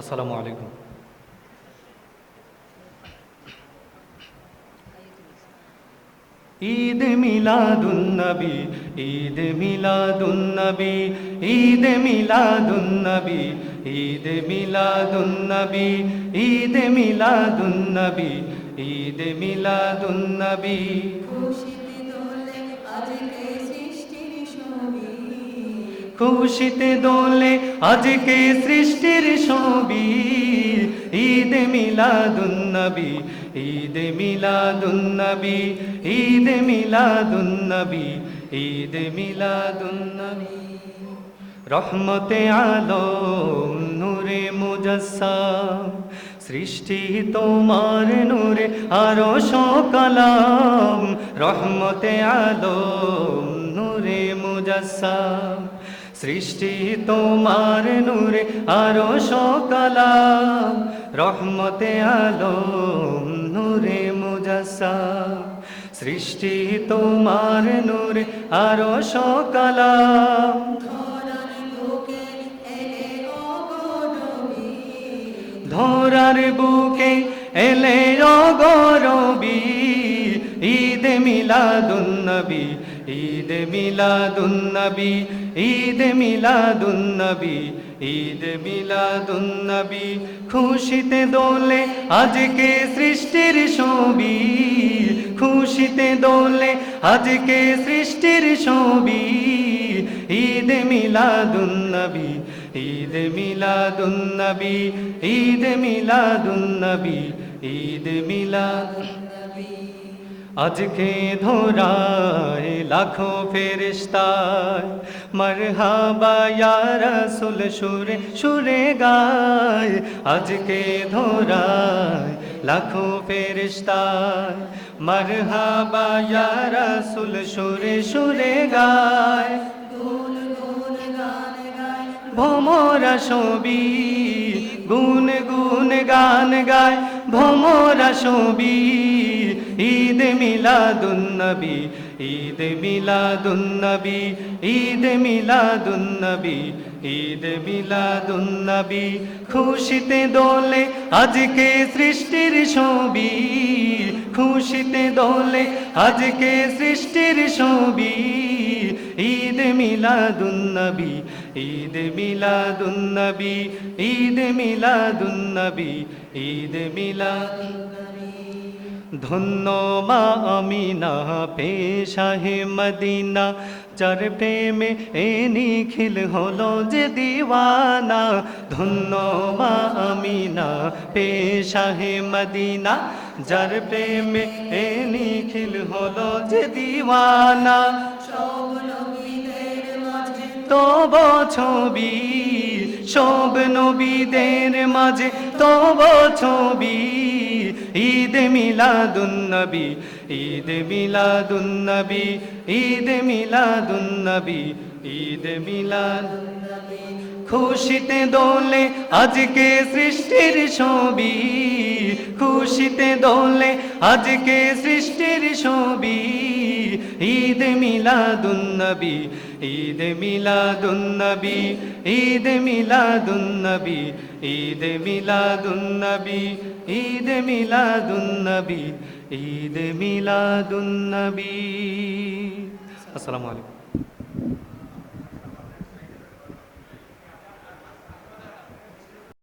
আসসালামু আলাইকুম। ঈদ মিলাদুন্নবী ঈদ মিলাদুন্নবী ঈদ মিলাদুন্নবী ঈদ মিলাদুন্নবী ঈদ মিলাদুন্নবী ঈদ মিলাদুন্নবী। খুশিতে দোলে আজকে সৃষ্টির ছবি খুশিতে দোলে আজকে সৃষ্টির ছবি। ঈদ মিলাদুন্নবী ঈদ মিলাদুন্নবী ঈদ মিলাদুন্নবী ঈদ মিলাদুন্নবী। রহমতে আলম নূরে মুজস্সাম, সৃষ্টি তোমার নূরে আরও সকালাম। রহমতে আলম নূরে মুজস্সাম সৃষ্টি তোমার নূরে আরও সকালাম। রহমতে আলম নূরে মুজস্সাম। সৃষ্টি তোমার নূরে আরও অগরবি ধরার বুকে এলে অগরবি, ঈদ মিলাদুন্নবী ঈদ মিলাদুন্নবী ঈদ মিলাদুন্নবী ঈদ মিলাদুন্নবী। খুশিতে দোলে আজকে সৃষ্টির ছবি, খুশিতে দোলে আজকে সৃষ্টির ছবি। ঈদ মিলাদুন্নবী ঈদ মিলাদুন্নবী ঈদ মিলাদুন্নবী, ঈদ মিলাদ আজকে ধরায় লাখো ফেরিস্তায় মরহাবা ইয়া রাসূল সুরে সুরে গায়। আজকে ধরায় লাখো ফেরিস্তায় মরহাবা ইয়া রাসূল সুরে সুরে গায়। ভমরা ছবি গুন গুন গান গায়। ভমরা ছবি ঈদ মিলাদুন্নবী ঈদ মিলাদুন্নবী ঈদ মিলাদুন্নবী ঈদ মিলাদুন্নবী। খুশিতে দোলে আজকে সৃষ্টির ছবি খুশিতে দোলে আজকে সৃষ্টির ছবি ঈদ মিলাদুন্নবী ঈদ মিলাদুন্নবী ঈদ মিলাদুন্নবী, ঈদ মিলাদ ধন্য মা আমিনা পেশাহে মদিনা। যার প্রেমে এ নিখিল হলো যে দিওয়ানা। ধন্য মা আমিনা পেশাহে মদিনা। যার প্রেমে এ নিখিল হলো যে দিওয়ানা। তব ছবি সব নবীদের মাঝে, তব ছবি, ঈদ মিলাদুন্নবী ঈদ মিলাদুন্নবী ঈদ মিলাদুন্নবী, ঈদ মিলাদ। খুশিতে দোলে আজকে সৃষ্টির ছবি, খুশিতে দোলে আজকে সৃষ্টির ছবি, ঈদ মিলাদুন্নবী ঈদ মিলাদুন্নবী ঈদ মিলাদুন্নবী ঈদ মিলাদুন্নবী ঈদ মিলাদুন্নবী ঈদ মিলাদুন্নবী। আসসালামু আলাইকুম।